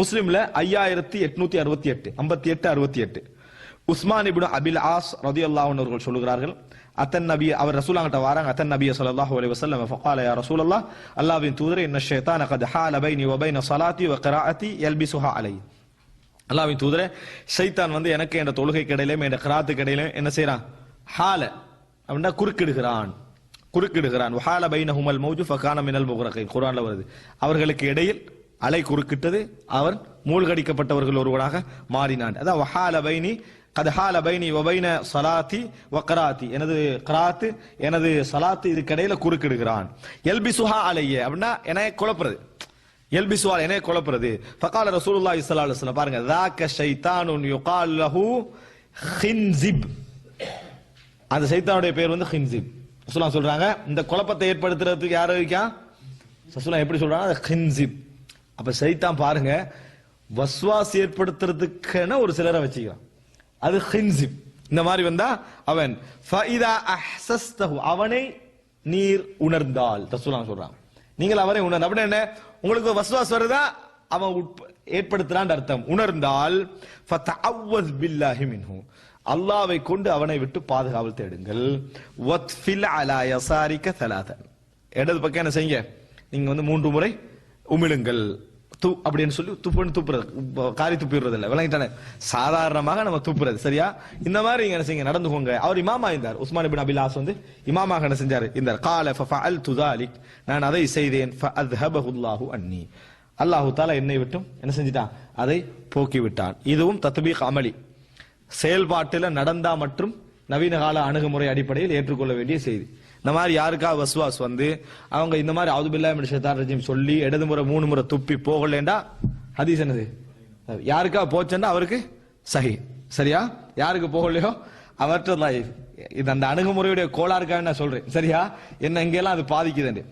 முஸ்லிம்ல ஐயாயிரத்தி எட்நூத்தி அறுபத்தி எட்டு ஐம்பத்தி எட்டு அறுபத்தி எட்டு. உஸ்மான் இபின் அபில் ஆஸ் ரதி அல்லாஹன் அவர்கள் சொல்லுகிறார்கள் அத்தன் நபி அவர் ரசூலாங்கிட்ட வராங்க அத்தன் நபி ஸல்லல்லாஹு அலி வசல்லம் ஃபகால யா ரசூலல்லாஹ் அல்லாஹ்வின் தூதர் என்ன ஷைத்தான கத் ஹால பைனி வ பைன ஸலாத்தி வ எல்பி சுஹா அலை அல்லாஹ்வின் தூதரே ஷைத்தான் வந்து எனக்கு என்ற தொழுகைக்கு இடையிலும் என்ற கிராத்து இடையிலும் என்ன செய்யறான் ஹால அப்படின்னா குறுக்கிடுகிறான். குறுக்கிடுகிறான். வஹால பைனஹுமல் மௌஜு ஃபகான மினல் முகரகை குரான்ல வருது. அவர்களுக்கு இடையில் அலை குறுக்கிட்டது. அவர் மூழ்கடிக்கப்பட்டவர்கள் ஒருவனாக மாறினான். அதான் வஹால பைனி கதஹால பைனி ஒபைன சலாத்தி வக்ராத்தி எனது கராத்து எனது சலாத்து இதுக்கடையில குறுக்கிடுகிறான். எல்பி சுஹா அலையே. அப்படின்னா என்னை குழப்புறது. எல்பி சுவால் என்னை குழப்புறது. ஃபகால ரசூலுல்லா இஸ்லா அலுவலம் பாருங்க தாக்க ஷைத்தானுன் யுகால் லஹு ஹின்சிப். அந்த சைத்தானுடைய பேர் வந்து ஹின்சிப். சொல்றாங்க இந்த குழப்பத்தை ஏற்படுத்துறதுக்கு யார் இருக்கா சசுலாம் எப்படி சொல்றாங்க ஹின்சிப். அப்ப சைத்தான் பாருங்க வஸ்வாஸ் ஏற்படுத்துறதுக்கென ஒரு சிலரை வச்சுக்கிறான். அது ஹின்சிப் இந்த மாதிரி வந்தா அவன் அவனை நீர் உணர்ந்தால் ரசூலா சொல்றான். நீங்கள் அவரை உணர்ந்த அப்படின்னா என்ன? உங்களுக்கு வஸ்வாஸ் வருதா? அவன் உட்ப- ஏற்படுத்துறான் அர்த்தம். உணர்ந்தால் பில்லாஹி மின்ஹு. அல்லாவை கொண்டு அவனை விட்டு பாதுகாவல் தேடுங்கள். வத்ஃபில் அலா யசாரிக்க தலாதன் இடது பக்கம் என்ன செய்யுங்க? நீங்க வந்து மூன்று முறை உமிழுங்கள். து அப்படின்னு சொல்லி துப்புன்னு துப்புறது காரி துப்பிடுறது இல்லை விளங்கிட்டானே. சாதாரணமாக நம்ம துப்புறது சரியா? இந்த மாதிரி நீங்க என்ன செய்யுங்க நடந்துக்கோங்க. அவர் இமாமா இருந்தார். உஸ்மான் பின் அபிலாஸ் வந்து இமாமாக என்ன செஞ்சார்? இந்த கால ஃபஅல் துதாலிக் நான் அதை செய்தேன். ஃபஅத்ஹபஹுல்லாஹு அன்னி. அல்லாஹு தாலா என்னை விட்டும் என்ன செஞ்சிட்டான்? அதை போக்கி விட்டான் இதுவும் தத்பீக் அமளி செயல்பாட்டில் நடந்தா மற்றும் நவீன கால அணுகுமுறை அடிப்படையில் ஏற்றுக்கொள்ள வேண்டிய செய்தி. இந்த மாதிரி யாருக்கா வஸ்வாஸ் வந்து அவங்க இந்த மாதிரி அவுதுபில்லா ஷைத்தான் ரஜீம் சொல்லி இடது முறை மூணு முறை துப்பி போகலேண்டா ஹதீஸ் என்னது? யாருக்கா போச்சேன்னா அவருக்கு சஹி. சரியா? யாருக்கு போகலையோ? அவர்கிட்ட இது அந்த அணுகுமுறையுடைய கோளாறுக்காக நான் சொல்றேன். சரியா? என்ன இங்கெல்லாம் அது பாதிக்குதுண்டு